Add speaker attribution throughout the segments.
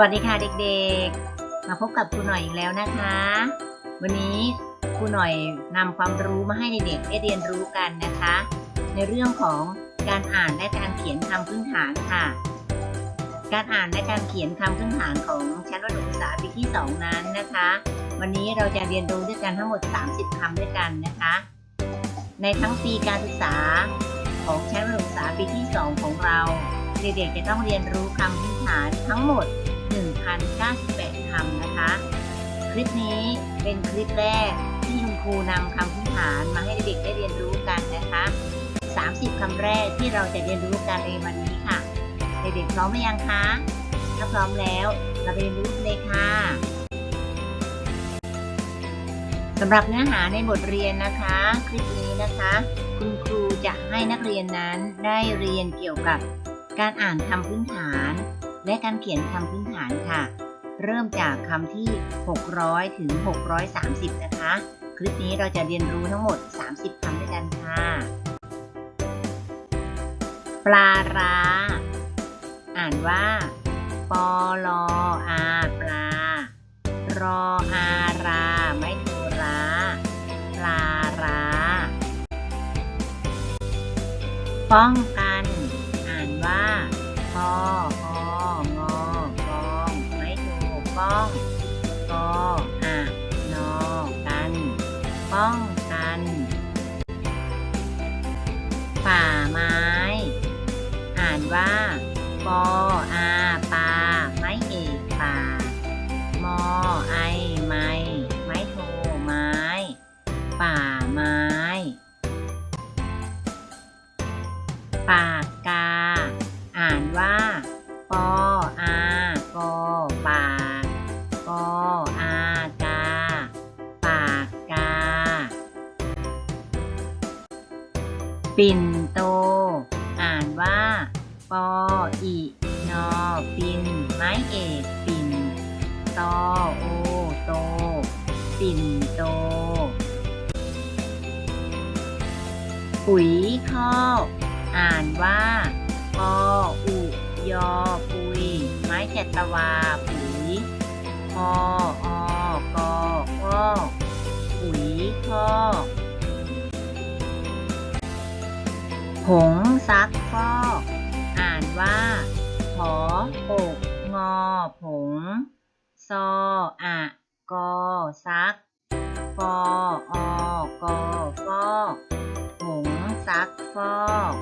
Speaker 1: วัสดีค่ะเด็กๆ มาพบกับครูหน่อยอีกแล้วนะคะ วันนี้ครูหน่อยนำความรู้มาให้เด็กๆได้เรียนรู้กันนะคะ ในเรื่องของการอ่านและการเขียนคำพื้นฐานค่ะ การอ่านและการเขียนคำพื้นฐานของชั้นประถมศึกษาปีที่ 2 นั้นนะคะ วันนี้เราจะเรียนรู้ด้วยกันทั้งหมด 30คำด้วยกันนะคะ ในทั้งปีการศึกษาของชั้นประถมศึกษาปีที่ 2 ของเราเด็กๆจะต้องเรียนรู้คำพื้นฐานทั้งหมด 1,098 คำนะคะ คลิปนี้เป็นคลิปแรกที่คุณครูนำคำพื้นฐานมาให้เด็กได้เรียนรู้กันนะคะ 30 คำแรกที่เราจะเรียนรู้กันในวันนี้ค่ะ เด็กๆพร้อมหรือยังคะ ถ้าพร้อมแล้วเราไปเรียนรู้เลยค่ะสำหรับเนื้อหาในบทเรียนนะคะ คลิปนี้นะคะ คุณครูจะให้นักเรียนนั้นได้เรียนเกี่ยวกับการอ่านคำพื้นฐาน และการเขียนคำพื้นานค่ะ เริ่มจากคำที่ 600 ถึง 630 นะคะ คลิปนี้เราจะเรียนรู้ทั้งหมด 30คำด้วยกันค่ะ ปลาร้า อ่านว่า ปอลออาปลา รออาราไม่โทราปลาร้าป้องกัน ป้องกัน ป่าไม้ อ่านว่า ปออาปาไม้เอกป่ามอไอไม้ไม้โทไม้ ป่าไม้ ปากกา อ่านว่า ปอ ปออีนอปิน ไม้เอกปิ่นตอโอโต ปิ่นโต ปุ๋ยคออ่านว่าปออุยอปุย ไม้แกตวาปุ๋ยพออกอคอปุ๋ยคอผงซัก ว่าผอปกงอผง ซออะกอซักฟออกอฟอกผงซักฟอก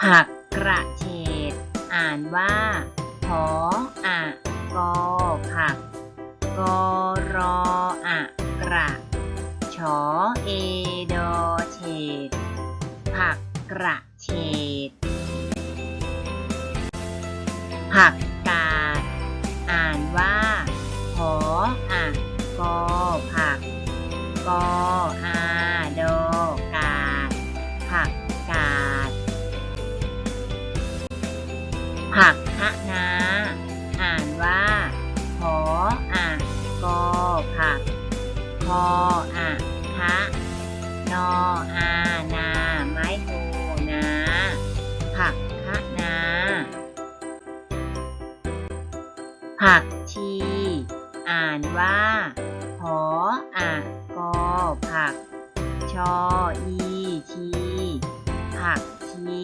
Speaker 1: ผักกระเฉด อ่านว่าผออะกอผัก กอรออะกระชอเอดอเฉด ผักกระ เฉดผัก ผักชี อ่านว่าผออะกอผัก ชออีชี ผักชี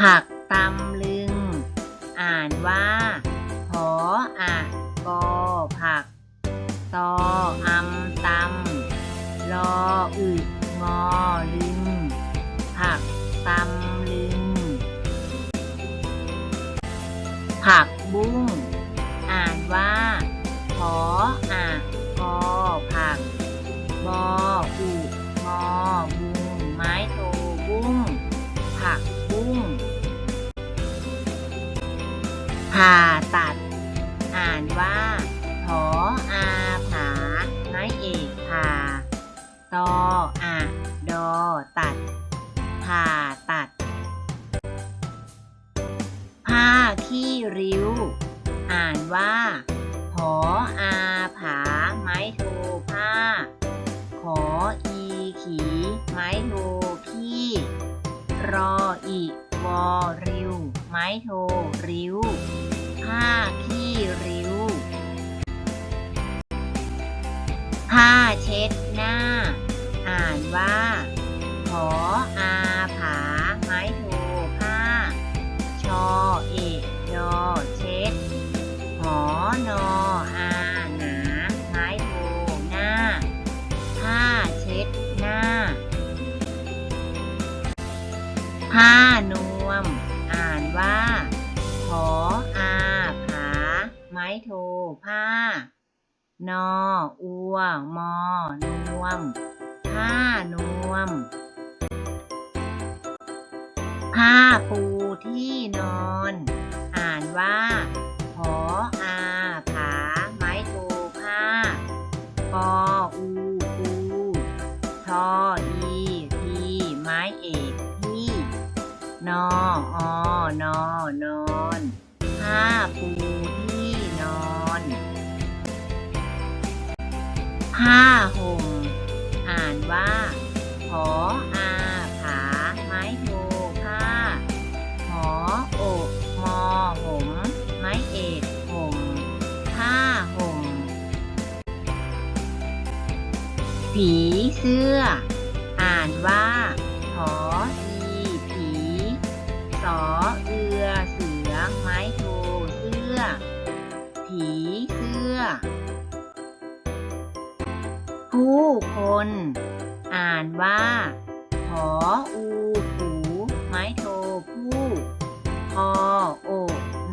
Speaker 1: ผักตำลึง อ่านว่าผออะกอผักตอ ขี้ริ้ว อ่านว่าหออาผา ไม้โทผ้า ขออีขี ไม้โทพี่ รอออีวอริว ไม้โทริ้วผ้า มผ้านวม ผ้าปูที่นอน อ่านว่าหออาผาไม้โทผ้าปออูปูทออีทีไม้เอกที่ นออนอนอนผ้าปูที่นอน ผ้าห่ม หออาผาไม้โทผ้าหออกมอหมไม้เอกห่มผ้าห่มผีเสื้อ อ่านว่าหออีผีสอเอือเสือไม้โทเสื้อ ผีเสื้อ ผู้คน ว่า หออูผูไม้โทผู้พอโอ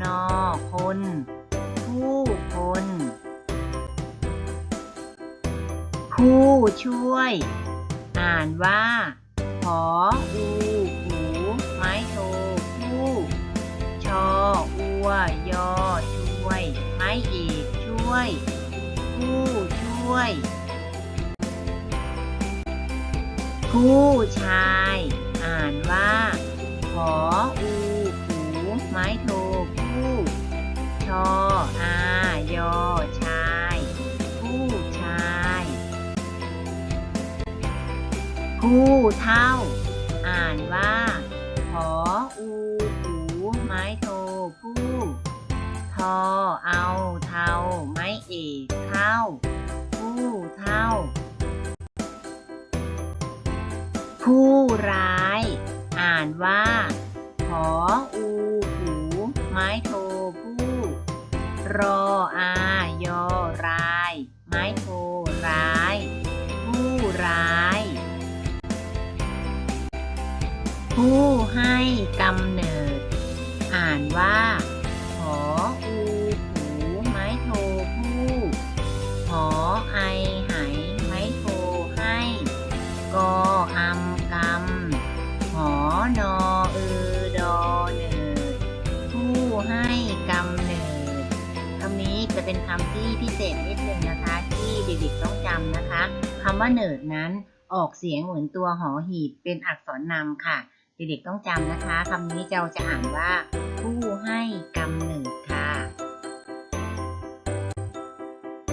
Speaker 1: นอคน ผู้คน ผู้ช่วย อ่านว่า หออู ผู้ชาย อ่านว่าหออูหูไม้โทผู้ชออายอชาย ผู้ชาย ผู้เท่า อ่านว่าหออูหูไม้โทผู้ทอเอาเทาไม้เอกเท่า ผู้ร้าย อ่านว่า หออูหูไม้โทผู้ รออายอราย ไม้โทร้าย ผู้ร้าย ผู้ให้กำเนิด อ่านว่าำที่พิเศษนิดนึงนะคะ ที่เด็กๆต้องจำนะคะคำว่าเนิดนั้นออกเสียงเหมือนตัวหอหีบเป็นอักษรนำค่ะ เด็กๆต้องจำนะคะคำนี้เราจะอ่านว่า ผู้ให้กำเนิดค่ะ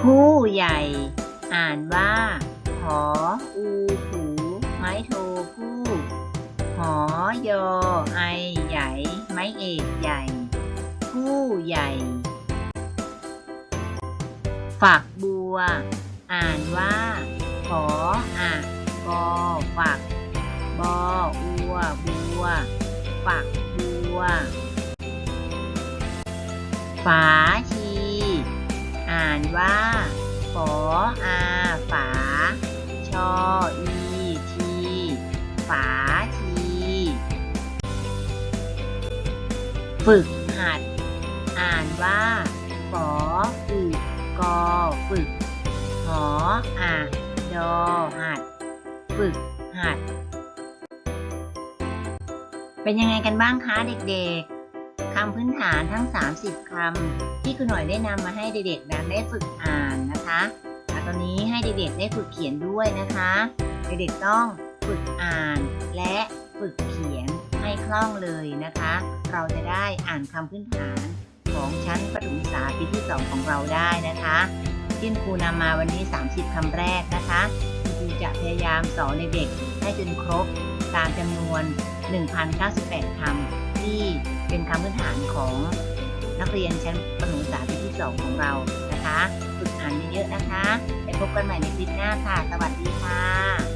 Speaker 1: ผู้ใหญ่ อ่านว่า หออูหูไม้โทผู้ หอยอไอใหญ่ ไม้เอกใหญ่ ผู้ใหญ่ ฝักบัว อ่านว่า ขออะกอฝัก บออัวบัว ฝักบัว ฝาชี อ่านว่าฝออาฝา ชออีชีฝาชี ฝึกหัด อ่านว่าฝอ กอฝึก หออะดอหัด ฝึกหัด เป็นยังไงกันบ้างคะเด็กๆคำพื้นฐานทั้ง 30 คำที่คุณหน่อยได้นำมาให้เด็กๆนั้นได้ฝึกอ่านนะคะและตอนนี้ให้เด็กๆได้ฝึกเขียนด้วยนะคะ เด็กๆต้องฝึกอ่าน และฝึกเขียนให้คล่องเลยนะคะ เราจะได้อ่านคำพื้นฐาน ของชั้นประถมศึกษาปีที่ 2 ของเราได้นะคะที่ครูนำมาวันนี้ 30คำแรกนะคะครูจะพยายามสอนเด็กให้จนครบตามจำนวน 1,098คำที่เป็นคำพื้นฐานของนักเรียนชั้นประถมศึกษาปีที่ 2 ของเรานะคะ ฝึกอ่านเยอะๆนะคะไปพบกันใหม่ในคลิปหน้าค่ะ สวัสดีค่ะ